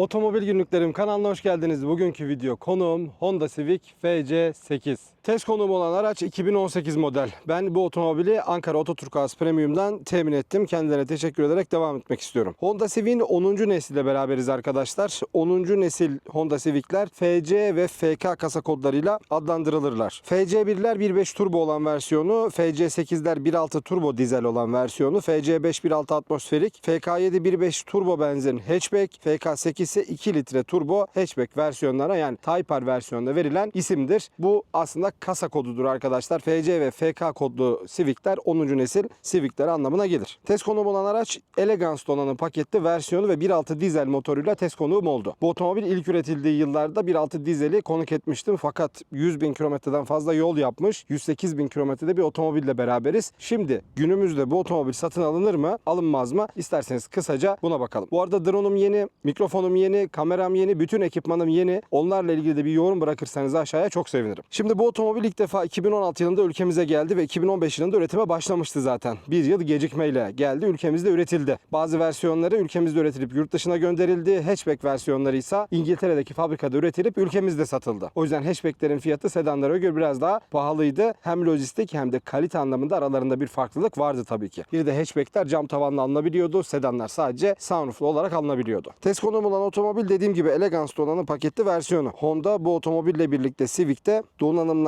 Otomobil Günlüklerim kanalına hoş geldiniz. Bugünkü video konuğum Honda Civic FC8. Test konuğum olan araç 2018 model. Ben bu otomobili Ankara Ototurkuaz Premium'dan temin ettim. Kendilerine teşekkür ederek devam etmek istiyorum. Honda Civic'in 10. nesliyle beraberiz arkadaşlar. 10. nesil Honda Civic'ler FC ve FK kasa kodlarıyla adlandırılırlar. FC1'ler 1.5 turbo olan versiyonu, FC8'ler 1.6 turbo dizel olan versiyonu, FC5 1.6 atmosferik, FK7 1.5 turbo benzin hatchback, FK8 ise 2 litre turbo hatchback versiyonlara yani Type R versiyonunda verilen isimdir. Bu aslında kasa kodudur arkadaşlar. FC ve FK kodlu Civic'ler 10. nesil Civic'ler anlamına gelir. Test konuğum olan araç Elegance donanım paketli versiyonu ve 1.6 dizel motoruyla test konuğum oldu. Bu otomobil ilk üretildiği yıllarda 1.6 dizeli konuk etmiştim fakat 100 bin kilometreden fazla yol yapmış. 108 bin kilometrede bir otomobille beraberiz. Şimdi günümüzde bu otomobil satın alınır mı alınmaz mı? İsterseniz kısaca buna bakalım. Bu arada drone'um yeni, mikrofonum yeni, kameram yeni, bütün ekipmanım yeni. Onlarla ilgili de bir yorum bırakırsanız aşağıya çok sevinirim. Şimdi bu otomobil ilk defa 2016 yılında ülkemize geldi ve 2015 yılında üretime başlamıştı zaten. Bir yıl gecikmeyle geldi, ülkemizde üretildi. Bazı versiyonları ülkemizde üretilip yurt dışına gönderildi. Hatchback versiyonları ise İngiltere'deki fabrikada üretilip ülkemizde satıldı. O yüzden hatchbacklerin fiyatı sedanlara göre biraz daha pahalıydı. Hem lojistik hem de kalite anlamında aralarında bir farklılık vardı tabii ki. Bir de hatchbackler cam tavanla alınabiliyordu. Sedanlar sadece sunrooflu olarak alınabiliyordu. Test konuğum olan otomobil dediğim gibi Elegance donanım paketli versiyonu. Honda bu otomobille birlikte Civic'te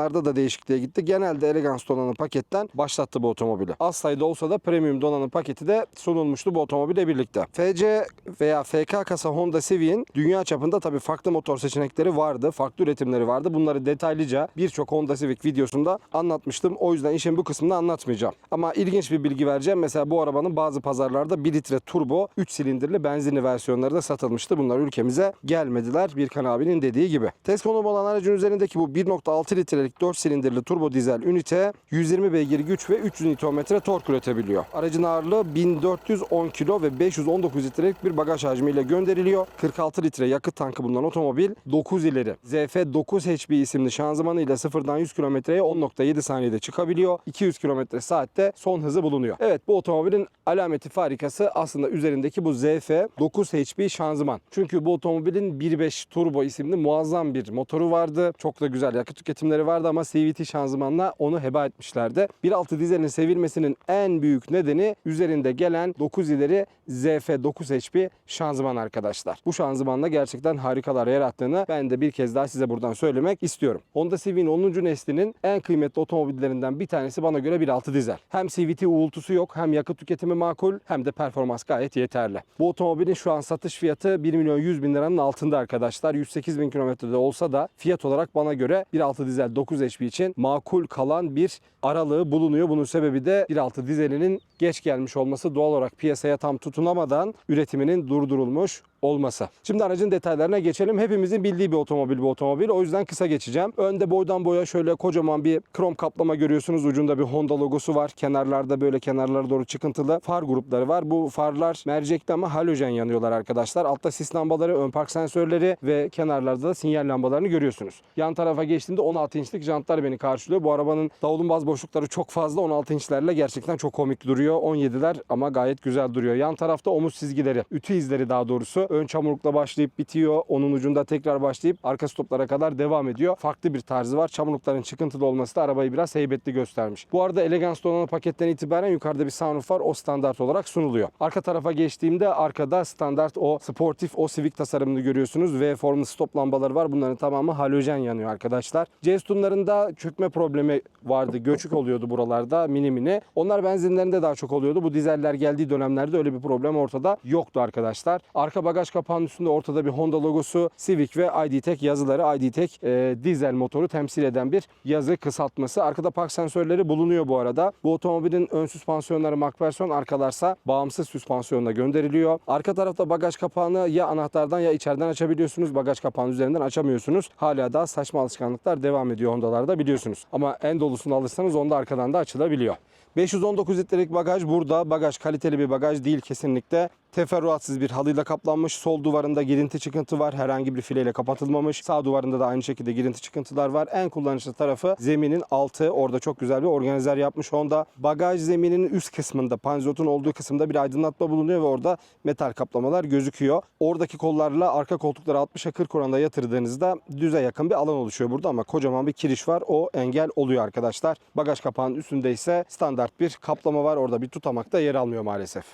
donanımlarda da değişikliğe gitti. Genelde Elegance donanım paketten başlattı bu otomobili. Az sayıda olsa da premium donanım paketi de sunulmuştu bu otomobille birlikte. FC veya FK kasa Honda Civic'in dünya çapında tabii farklı motor seçenekleri vardı. Farklı üretimleri vardı. Bunları detaylıca birçok Honda Civic videosunda anlatmıştım. O yüzden işin bu kısmını anlatmayacağım. Ama ilginç bir bilgi vereceğim. Mesela bu arabanın bazı pazarlarda 1 litre turbo 3 silindirli benzinli versiyonları da satılmıştı. Bunlar ülkemize gelmediler Birkan abinin dediği gibi. Test konuğum olan aracın üzerindeki bu 1.6 litrelik 4 silindirli turbo dizel ünite 120 beygir güç ve 300 Nm tork üretebiliyor. Aracın ağırlığı 1410 kilo ve 519 litrelik bir bagaj hacmiyle gönderiliyor. 46 litre yakıt tankı bulunan otomobil 9 ileri ZF9 HP isimli şanzımanıyla sıfırdan 100 kilometreye 10.7 saniyede çıkabiliyor. 200 km saatte son hızı bulunuyor. Evet bu otomobilin alameti farikası aslında üzerindeki bu ZF9 HP şanzıman. Çünkü bu otomobilin 1.5 turbo isimli muazzam bir motoru vardı. Çok da güzel yakıt tüketimleri vardı ama CVT şanzımanla onu heba etmişlerdi. 1.6 dizelin sevilmesinin en büyük nedeni üzerinde gelen 9 ileri ZF9 HP şanzıman arkadaşlar. Bu şanzımanla gerçekten harikalar yarattığını ben de bir kez daha size buradan söylemek istiyorum. Honda Civic'in 10. neslinin en kıymetli otomobillerinden bir tanesi bana göre 1.6 dizel. Hem CVT uğultusu yok hem yakıt tüketimi makul hem de performans gayet yeterli. Bu otomobilin şu an satış fiyatı 1 milyon 100 bin liranın altında arkadaşlar. 108 bin kilometrede olsa da fiyat olarak bana göre 1.6 dizel 9 HP için makul kalan bir aralığı bulunuyor. Bunun sebebi de 1.6 dizelinin geç gelmiş olması doğal olarak piyasaya tam tutunamadan üretiminin durdurulmuş olması. Şimdi aracın detaylarına geçelim. Hepimizin bildiği bir otomobil bu otomobil. O yüzden kısa geçeceğim. Önde boydan boya şöyle kocaman bir krom kaplama görüyorsunuz. Ucunda bir Honda logosu var. Kenarlarda böyle kenarlara doğru çıkıntılı far grupları var. Bu farlar mercekli ama halojen yanıyorlar arkadaşlar. Altta sis lambaları, ön park sensörleri ve kenarlarda da sinyal lambalarını görüyorsunuz. Yan tarafa geçtiğimde 16 inçlik jantlar beni karşılıyor. Bu arabanın davlumbaz boşlukları çok fazla. 16 inçlerle gerçekten çok komik duruyor. 17'ler ama gayet güzel duruyor. Yan tarafta omuz çizgileri, ütü izleri daha doğrusu. Ön çamurlukla başlayıp bitiyor. Onun ucunda tekrar başlayıp arka stoplara kadar devam ediyor. Farklı bir tarzı var. Çamurlukların çıkıntılı olması da arabayı biraz heybetli göstermiş. Bu arada Elegance donanım paketten itibaren yukarıda bir sunroof var. O standart olarak sunuluyor. Arka tarafa geçtiğimde arkada standart o sportif o Civic tasarımını görüyorsunuz. V formlu stop lambaları var. Bunların tamamı halojen yanıyor arkadaşlar. Jestunlarında çökme problemi vardı. Göçük oluyordu buralarda mini mini. Onlar benzinlerinde daha çok oluyordu. Bu dizeller geldiği dönemlerde öyle bir problem ortada yoktu arkadaşlar. Arka bagaj kapağının üstünde ortada bir Honda logosu, Civic ve ID.Tech yazıları. ID.Tech e, dizel motoru temsil eden bir yazı kısaltması. Arkada park sensörleri bulunuyor bu arada. Bu otomobilin ön süspansiyonları McPherson, arkalarsa bağımsız süspansiyonla gönderiliyor. Arka tarafta bagaj kapağını ya anahtardan ya içeriden açabiliyorsunuz. Bagaj kapağının üzerinden açamıyorsunuz. Hala daha saçma alışkanlıklar devam ediyor Honda'larda biliyorsunuz. Ama en dolusunu alırsanız onda arkadan da açılabiliyor. 519 litrelik bagaj burada. Bagaj kaliteli bir bagaj değil kesinlikle. Teferruatsız bir halıyla kaplanmış. Sol duvarında girinti çıkıntı var. Herhangi bir fileyle kapatılmamış. Sağ duvarında da aynı şekilde girinti çıkıntılar var. En kullanışlı tarafı zeminin altı. Orada çok güzel bir organizer yapmış Honda. Bagaj zemininin üst kısmında, panzotun olduğu kısımda bir aydınlatma bulunuyor ve orada metal kaplamalar gözüküyor. Oradaki kollarla arka koltukları 60'a 40 oranında yatırdığınızda düze yakın bir alan oluşuyor burada ama kocaman bir kiriş var. O engel oluyor arkadaşlar. Bagaj kapağının üstünde ise standart bir kaplama var. Orada bir tutamak da yer almıyor maalesef.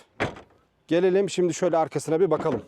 Gelelim şimdi şöyle arkasına bir bakalım.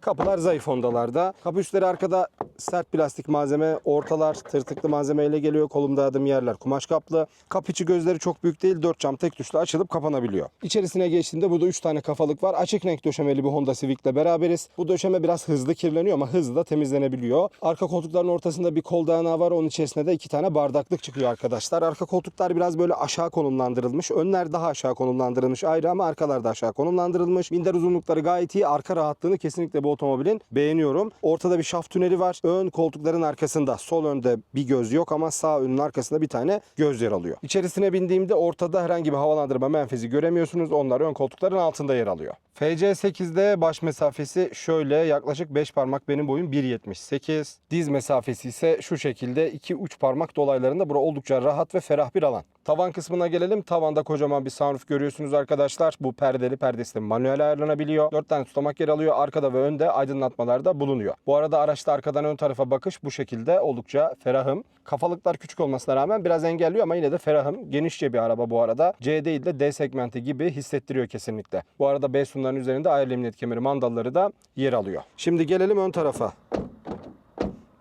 Kapılar zayıf Honda'larda. Kapı üstleri arkada sert plastik malzeme, ortalar tırtıklı malzemeyle geliyor. Kolumda adım yerler kumaş kaplı. İçi gözleri çok büyük değil. 4 cam tek tuşla açılıp kapanabiliyor. İçerisine geçtiğinde burada 3 tane kafalık var. Açık renk döşemeli bir Honda Civic'le beraberiz. Bu döşeme biraz hızlı kirleniyor ama hızlı da temizlenebiliyor. Arka koltukların ortasında bir kol dayanağı var. Onun içerisinde de iki tane bardaklık çıkıyor arkadaşlar. Arka koltuklar biraz böyle aşağı konumlandırılmış. Önler daha aşağı konumlandırılmış ayrı ama arkalar da aşağı konumlandırılmış. Minder uzunlukları gayet iyi. Arka rahatlığını kesinlikle bu otomobilin beğeniyorum. Ortada bir şaft tüneli var. Ön koltukların arkasında sol önde bir göz yok ama sağ önün arkasında bir tane göz yer alıyor. İçerisine bindiğimde ortada herhangi bir havalandırma menfezi göremiyorsunuz. Onlar ön koltukların altında yer alıyor. FC8'de baş mesafesi şöyle yaklaşık 5 parmak benim boyum 1.78. Diz mesafesi ise şu şekilde 2 uç parmak dolaylarında. Bura oldukça rahat ve ferah bir alan. Tavan kısmına gelelim. Tavanda kocaman bir sunroof görüyorsunuz arkadaşlar. Bu perdeli perdesi de manuel ayarlanabiliyor. 4 tane tutamak yer alıyor. Arkada ve önde aydınlatmalar da bulunuyor. Bu arada araçta arkadan ön tarafa bakış bu şekilde oldukça ferahım. Kafalıklar küçük olmasına rağmen biraz engelliyor ama yine de ferahım. Genişçe bir araba bu arada. C değil de D segmenti gibi hissettiriyor kesinlikle. Bu arada B sunların üzerinde ayrı emniyet kemeri mandalları da yer alıyor. Şimdi gelelim ön tarafa.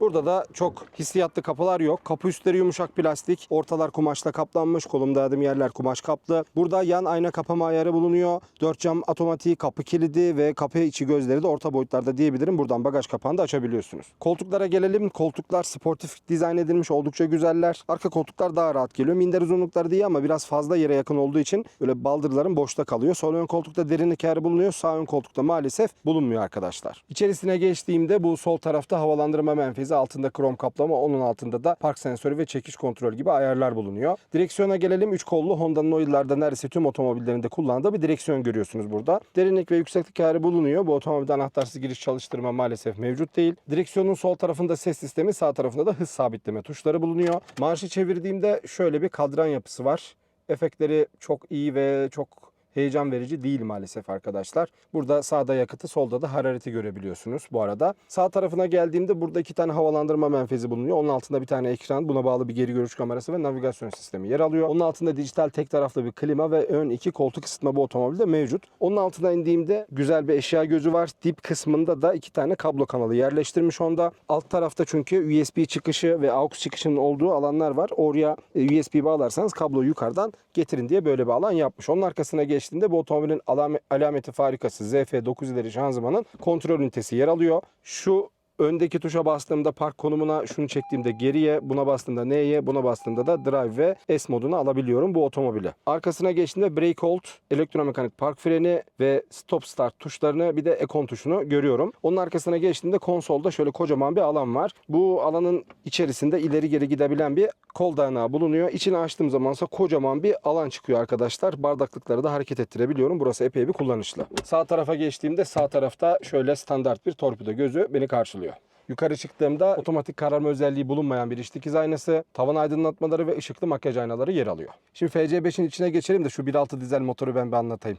Burada da çok hissiyatlı kapılar yok. Kapı üstleri yumuşak plastik. Ortalar kumaşla kaplanmış. Kolumda adım yerler kumaş kaplı. Burada yan ayna kapama ayarı bulunuyor. Dört cam otomatik kapı kilidi ve kapı içi gözleri de orta boyutlarda diyebilirim. Buradan bagaj kapağını da açabiliyorsunuz. Koltuklara gelelim. Koltuklar sportif dizayn edilmiş. Oldukça güzeller. Arka koltuklar daha rahat geliyor. Minder uzunlukları değil ama biraz fazla yere yakın olduğu için böyle baldırların boşta kalıyor. Sol ön koltukta derinlik ayarı bulunuyor. Sağ ön koltukta maalesef bulunmuyor arkadaşlar. İçerisine geçtiğimde bu sol tarafta havalandırma menfezi altında krom kaplama onun altında da park sensörü ve çekiş kontrol gibi ayarlar bulunuyor. Direksiyona gelelim. 3 kollu Honda'nın o yıllarda neredeyse tüm otomobillerinde kullandığı bir direksiyon görüyorsunuz burada. Derinlik ve yükseklik ayarı bulunuyor. Bu otomobilde anahtarsız giriş çalıştırma maalesef mevcut değil. Direksiyonun sol tarafında ses sistemi sağ tarafında da hız sabitleme tuşları bulunuyor. Marşı çevirdiğimde şöyle bir kadran yapısı var. Efektleri çok iyi ve çok heyecan verici değil maalesef arkadaşlar. Burada sağda yakıtı solda da harareti görebiliyorsunuz bu arada. Sağ tarafına geldiğimde burada iki tane havalandırma menfezi bulunuyor. Onun altında bir tane ekran buna bağlı bir geri görüş kamerası ve navigasyon sistemi yer alıyor. Onun altında dijital tek taraflı bir klima ve ön iki koltuk ısıtma bu otomobilde mevcut. Onun altına indiğimde güzel bir eşya gözü var. Dip kısmında da iki tane kablo kanalı yerleştirmiş onda. Alt tarafta çünkü USB çıkışı ve aux çıkışının olduğu alanlar var. Oraya e, USB bağlarsanız kabloyu yukarıdan getirin diye böyle bir alan yapmış. Onun arkasına geçtiğinde bu otomobilin alame- alameti farikası ZF9 ileri şanzımanın kontrol ünitesi yer alıyor. Şu öndeki tuşa bastığımda park konumuna şunu çektiğimde geriye, buna bastığımda N'ye, buna bastığımda da drive ve S modunu alabiliyorum bu otomobile. Arkasına geçtiğimde brake hold, elektromekanik park freni ve stop start tuşlarını bir de ekon tuşunu görüyorum. Onun arkasına geçtiğimde konsolda şöyle kocaman bir alan var. Bu alanın içerisinde ileri geri gidebilen bir kol dayanağı bulunuyor. İçini açtığım zamansa kocaman bir alan çıkıyor arkadaşlar. Bardaklıkları da hareket ettirebiliyorum. Burası epey bir kullanışlı. Sağ tarafa geçtiğimde sağ tarafta şöyle standart bir torpido gözü beni karşılıyor. Yukarı çıktığımda otomatik kararma özelliği bulunmayan bir iç dikiz aynası, tavan aydınlatmaları ve ışıklı makyaj aynaları yer alıyor. Şimdi FC5'in içine geçelim de şu 1.6 dizel motoru ben bir anlatayım.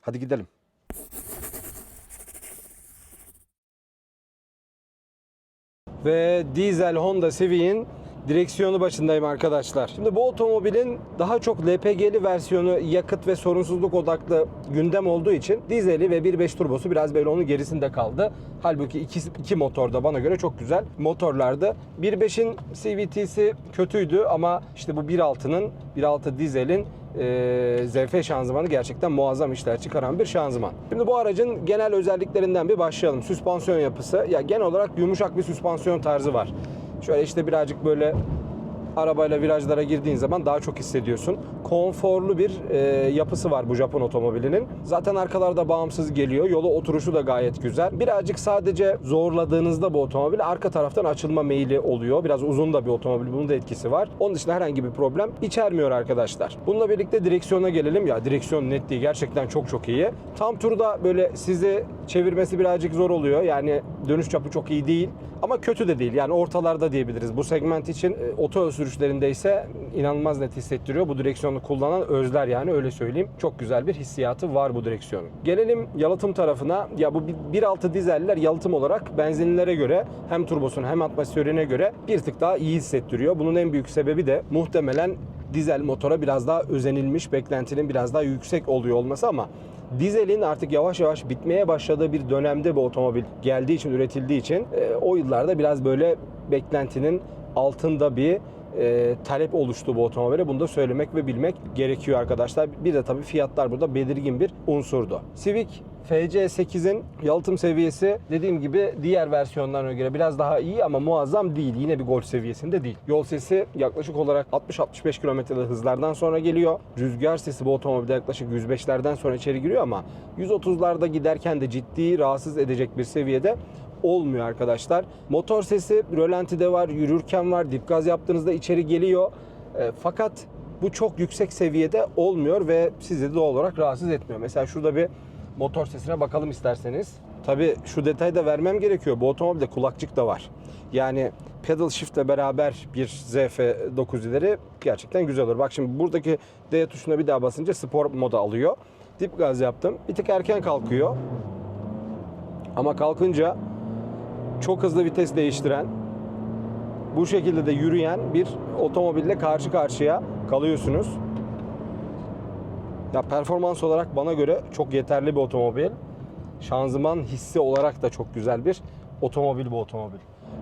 Hadi gidelim. Ve dizel Honda Civic'in direksiyonu başındayım arkadaşlar. Şimdi bu otomobilin daha çok LPG'li versiyonu yakıt ve sorunsuzluk odaklı gündem olduğu için dizeli ve 1.5 turbosu biraz böyle onun gerisinde kaldı. Halbuki iki, iki motor da bana göre çok güzel motorlardı. 1.5'in CVT'si kötüydü ama işte bu 1.6'nın 1.6 dizelin e, ZF şanzımanı gerçekten muazzam işler çıkaran bir şanzıman. Şimdi bu aracın genel özelliklerinden bir başlayalım. Süspansiyon yapısı. Ya genel olarak yumuşak bir süspansiyon tarzı var. Şöyle işte birazcık böyle arabayla virajlara girdiğin zaman daha çok hissediyorsun. Konforlu bir e, yapısı var bu Japon otomobilinin. Zaten arkalarda bağımsız geliyor. Yolu oturuşu da gayet güzel. Birazcık sadece zorladığınızda bu otomobil arka taraftan açılma meyili oluyor. Biraz uzun da bir otomobil. Bunun da etkisi var. Onun dışında herhangi bir problem içermiyor arkadaşlar. Bununla birlikte direksiyona gelelim. Ya direksiyon netliği gerçekten çok çok iyi. Tam turda böyle sizi çevirmesi birazcık zor oluyor. Yani dönüş çapı çok iyi değil. Ama kötü de değil. Yani ortalarda diyebiliriz. Bu segment için e, oto sürüşlerinde ise inanılmaz net hissettiriyor. Bu direksiyonu kullanan özler yani öyle söyleyeyim. Çok güzel bir hissiyatı var bu direksiyonun. Gelelim yalıtım tarafına. Ya bu 1.6 dizeller yalıtım olarak benzinlilere göre hem turbosuna hem atmosferine göre bir tık daha iyi hissettiriyor. Bunun en büyük sebebi de muhtemelen dizel motora biraz daha özenilmiş, beklentinin biraz daha yüksek oluyor olması ama dizelin artık yavaş yavaş bitmeye başladığı bir dönemde bu otomobil geldiği için, üretildiği için e, o yıllarda biraz böyle beklentinin altında bir e, talep oluştu bu otomobile. Bunu da söylemek ve bilmek gerekiyor arkadaşlar. Bir de tabii fiyatlar burada belirgin bir unsurdu. Civic FC8'in yalıtım seviyesi dediğim gibi diğer versiyonlarına göre biraz daha iyi ama muazzam değil. Yine bir Golf seviyesinde değil. Yol sesi yaklaşık olarak 60-65 kilometrede hızlardan sonra geliyor. Rüzgar sesi bu otomobilde yaklaşık 105'lerden sonra içeri giriyor ama 130'larda giderken de ciddi rahatsız edecek bir seviyede olmuyor arkadaşlar. Motor sesi rölantide var, yürürken var, dip gaz yaptığınızda içeri geliyor. E, fakat bu çok yüksek seviyede olmuyor ve sizi doğal olarak rahatsız etmiyor. Mesela şurada bir motor sesine bakalım isterseniz. Tabi şu detayı da vermem gerekiyor. Bu otomobilde kulakçık da var. Yani pedal shift ile beraber bir ZF9 ileri gerçekten güzel olur. Bak şimdi buradaki D tuşuna bir daha basınca spor moda alıyor. Dip gaz yaptım. Bir tık erken kalkıyor. Ama kalkınca çok hızlı vites değiştiren, bu şekilde de yürüyen bir otomobille karşı karşıya kalıyorsunuz. Ya performans olarak bana göre çok yeterli bir otomobil. Şanzıman hissi olarak da çok güzel bir otomobil bu otomobil.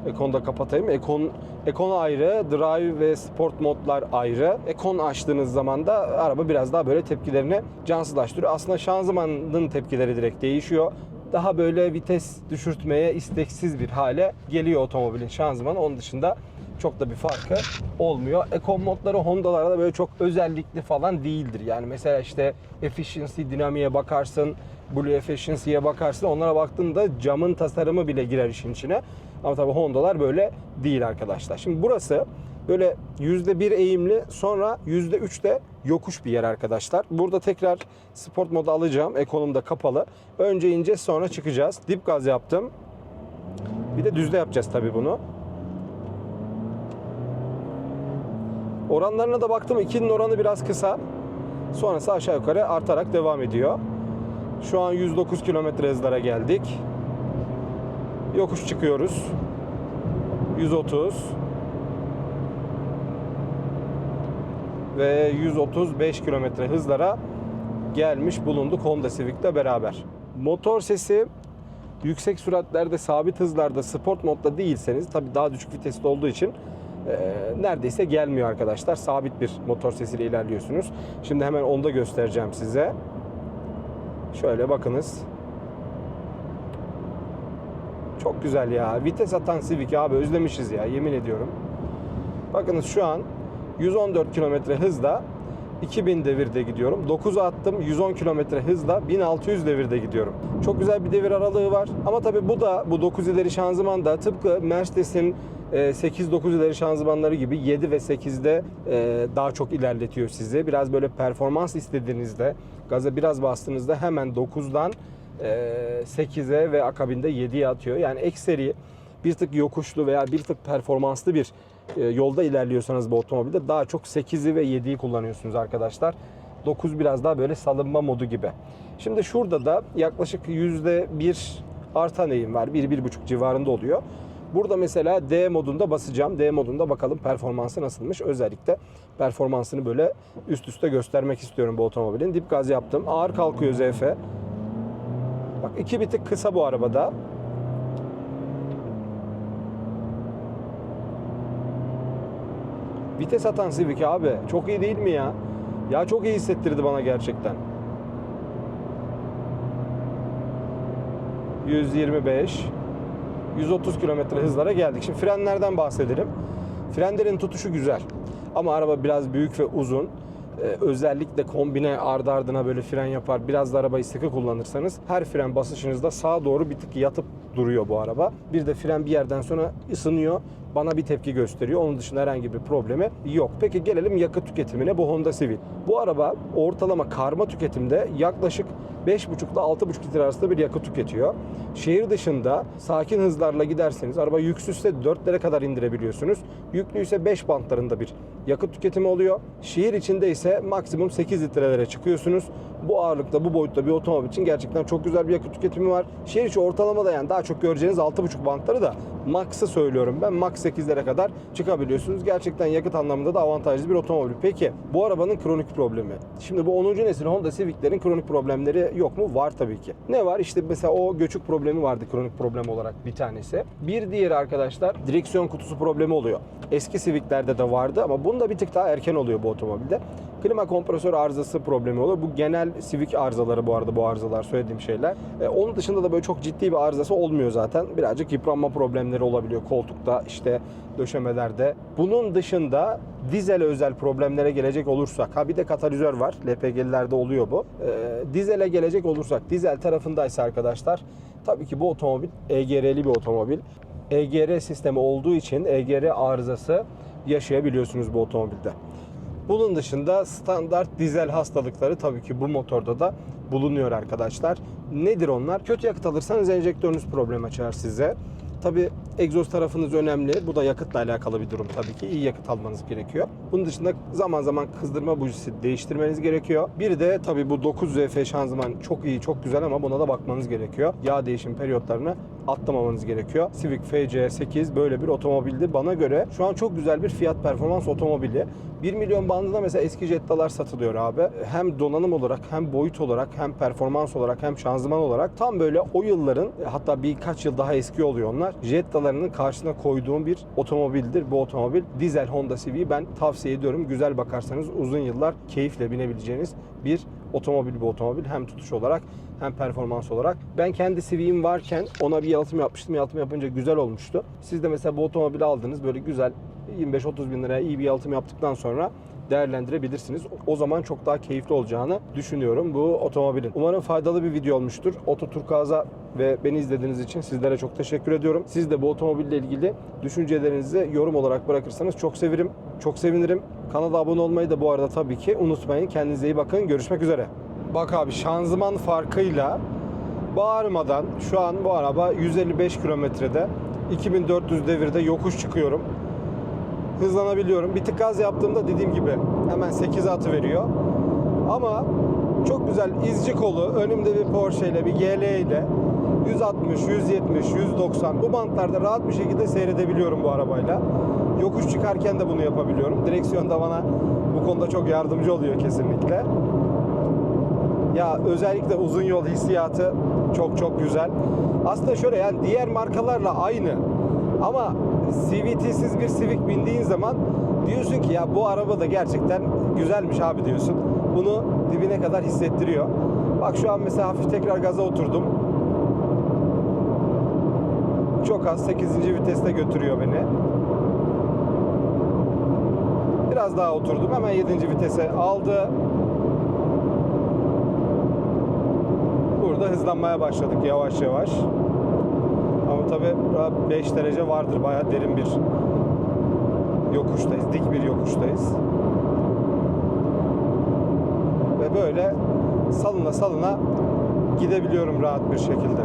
Ekon'u da kapatayım. Ekon, Ekon ayrı, Drive ve Sport modlar ayrı. Ekon açtığınız zaman da araba biraz daha böyle tepkilerini cansızlaştırıyor. Aslında şanzımanın tepkileri direkt değişiyor. Daha böyle vites düşürtmeye isteksiz bir hale geliyor otomobilin şanzımanı. Onun dışında çok da bir farkı olmuyor. Ekon modları Honda'larda böyle çok özellikli falan değildir. Yani mesela işte efficiency, dinamiğe bakarsın, Blue Efficiency'ye bakarsın. Onlara baktığında camın tasarımı bile girer işin içine. Ama tabii Honda'lar böyle değil arkadaşlar. Şimdi burası böyle %1 eğimli sonra %3 de yokuş bir yer arkadaşlar. Burada tekrar sport modu alacağım. Ekonomda kapalı. Önce ineceğiz sonra çıkacağız. Dip gaz yaptım. Bir de düzde yapacağız tabii bunu. Oranlarına da baktım. 2'nin oranı biraz kısa. Sonrası aşağı yukarı artarak devam ediyor. Şu an 109 kilometre hızlara geldik. Yokuş çıkıyoruz. 130 ve 135 kilometre hızlara gelmiş bulunduk Honda Civic'le beraber. Motor sesi yüksek süratlerde, sabit hızlarda, sport modda değilseniz tabii daha düşük viteste olduğu için e, neredeyse gelmiyor arkadaşlar. Sabit bir motor sesiyle ilerliyorsunuz. Şimdi hemen onu da göstereceğim size. Şöyle bakınız. Çok güzel ya. Vites atan Civic abi özlemişiz ya yemin ediyorum. Bakınız şu an 114 kilometre hızla 2000 devirde gidiyorum. 9'a attım 110 kilometre hızla 1600 devirde gidiyorum. Çok güzel bir devir aralığı var. Ama tabii bu da bu 9 ileri şanzıman da tıpkı Mercedes'in 8-9 ileri şanzımanları gibi 7 ve 8'de e, daha çok ilerletiyor sizi. Biraz böyle performans istediğinizde gaza biraz bastığınızda hemen 9'dan 8'e ve akabinde 7'ye atıyor. Yani ekseri bir tık yokuşlu veya bir tık performanslı bir e, yolda ilerliyorsanız bu otomobilde daha çok 8'i ve 7'yi kullanıyorsunuz arkadaşlar. 9 biraz daha böyle salınma modu gibi. Şimdi şurada da yaklaşık %1 artan eğim var. 1-1,5 civarında oluyor. Burada mesela D modunda basacağım. D modunda bakalım performansı nasılmış. Özellikle performansını böyle üst üste göstermek istiyorum bu otomobilin. Dip gaz yaptım. Ağır kalkıyor ZF. Bak iki bir tık kısa bu arabada. Vites atan Civic abi. Çok iyi değil mi ya? Ya çok iyi hissettirdi bana gerçekten. 125 130 kilometre hızlara geldik. Şimdi frenlerden bahsedelim. Frenlerin tutuşu güzel. Ama araba biraz büyük ve uzun. Ee, özellikle kombine ardı ardına böyle fren yapar. Biraz da arabayı sıkı kullanırsanız her fren basışınızda sağa doğru bir tık yatıp duruyor bu araba. Bir de fren bir yerden sonra ısınıyor. Bana bir tepki gösteriyor. Onun dışında herhangi bir problemi yok. Peki gelelim yakıt tüketimine bu Honda Civic. Bu araba ortalama karma tüketimde yaklaşık 5,5 ile 6,5 litre arasında bir yakıt tüketiyor. Şehir dışında sakin hızlarla giderseniz araba yüksüzse 4'lere kadar indirebiliyorsunuz. Yüklüyse 5 bantlarında bir yakıt tüketimi oluyor. Şehir içinde ise maksimum 8 litrelere çıkıyorsunuz. Bu ağırlıkta, bu boyutta bir otomobil için gerçekten çok güzel bir yakıt tüketimi var. Şehir içi ortalamada yani daha çok göreceğiniz 6,5 bantları da max'ı söylüyorum ben. Max 8'lere kadar çıkabiliyorsunuz. Gerçekten yakıt anlamında da avantajlı bir otomobil. Peki bu arabanın kronik problemi. Şimdi bu 10. nesil Honda Civic'lerin kronik problemleri yok mu? Var tabii ki. Ne var? İşte mesela o göçük problemi vardı kronik problem olarak bir tanesi. Bir diğeri arkadaşlar direksiyon kutusu problemi oluyor. Eski Civic'lerde de vardı ama bunda bir tık daha erken oluyor bu otomobilde. Klima kompresör arızası problemi oluyor. Bu genel Civic arızaları bu arada bu arızalar söylediğim şeyler. E, onun dışında da böyle çok ciddi bir arızası olmuyor zaten. Birazcık yıpranma problemleri olabiliyor koltukta işte döşemelerde. Bunun dışında dizel özel problemlere gelecek olursak ha bir de katalizör var. LPG'lilerde oluyor bu. E, dizele gelecek olursak dizel tarafındaysa arkadaşlar tabii ki bu otomobil EGR'li bir otomobil. EGR sistemi olduğu için EGR arızası yaşayabiliyorsunuz bu otomobilde. Bunun dışında standart dizel hastalıkları tabii ki bu motorda da bulunuyor arkadaşlar. Nedir onlar? Kötü yakıt alırsanız enjektörünüz problem açar size. Tabii egzoz tarafınız önemli. Bu da yakıtla alakalı bir durum tabii ki. İyi yakıt almanız gerekiyor. Bunun dışında zaman zaman kızdırma bujisi değiştirmeniz gerekiyor. Bir de tabii bu 9 VF şanzıman çok iyi, çok güzel ama buna da bakmanız gerekiyor. Yağ değişim periyotlarını atlamamanız gerekiyor. Civic FC8 böyle bir otomobildi. Bana göre şu an çok güzel bir fiyat performans otomobili. 1 milyon bandında mesela eski Jetta'lar satılıyor abi. Hem donanım olarak hem boyut olarak hem performans olarak hem şanzıman olarak tam böyle o yılların hatta birkaç yıl daha eski oluyor onlar. Jetta'larının karşısına koyduğum bir otomobildir. Bu otomobil dizel Honda Civic'i ben tavsiye ediyorum. Güzel bakarsanız uzun yıllar keyifle binebileceğiniz bir otomobil bu otomobil. Hem tutuş olarak hem performans olarak. Ben kendi Civic'im varken ona bir yalıtım yapmıştım. Yalıtım yapınca güzel olmuştu. Siz de mesela bu otomobili aldınız böyle güzel 25-30 bin liraya iyi bir yalıtım yaptıktan sonra değerlendirebilirsiniz. O zaman çok daha keyifli olacağını düşünüyorum bu otomobilin. Umarım faydalı bir video olmuştur. Oto Turkuaz'a ve beni izlediğiniz için sizlere çok teşekkür ediyorum. Siz de bu otomobille ilgili düşüncelerinizi yorum olarak bırakırsanız çok sevinirim. Çok sevinirim. Kanala abone olmayı da bu arada tabii ki unutmayın. Kendinize iyi bakın. Görüşmek üzere. Bak abi şanzıman farkıyla bağırmadan şu an bu araba 155 kilometrede 2400 devirde yokuş çıkıyorum hızlanabiliyorum. Bir tık gaz yaptığımda dediğim gibi hemen 8 atı veriyor. Ama çok güzel izci kolu önümde bir Porsche ile bir GL ile 160, 170, 190 bu bantlarda rahat bir şekilde seyredebiliyorum bu arabayla. Yokuş çıkarken de bunu yapabiliyorum. Direksiyon da bana bu konuda çok yardımcı oluyor kesinlikle. Ya özellikle uzun yol hissiyatı çok çok güzel. Aslında şöyle yani diğer markalarla aynı. Ama CVT'siz bir Civic bindiğin zaman diyorsun ki ya bu araba da gerçekten güzelmiş abi diyorsun. Bunu dibine kadar hissettiriyor. Bak şu an mesela hafif tekrar gaza oturdum. Çok az 8. viteste götürüyor beni. Biraz daha oturdum. Hemen 7. vitese aldı. Burada hızlanmaya başladık yavaş yavaş. Ama tabi 5 derece vardır. Bayağı derin bir yokuştayız. Dik bir yokuştayız. Ve böyle salına salına gidebiliyorum rahat bir şekilde.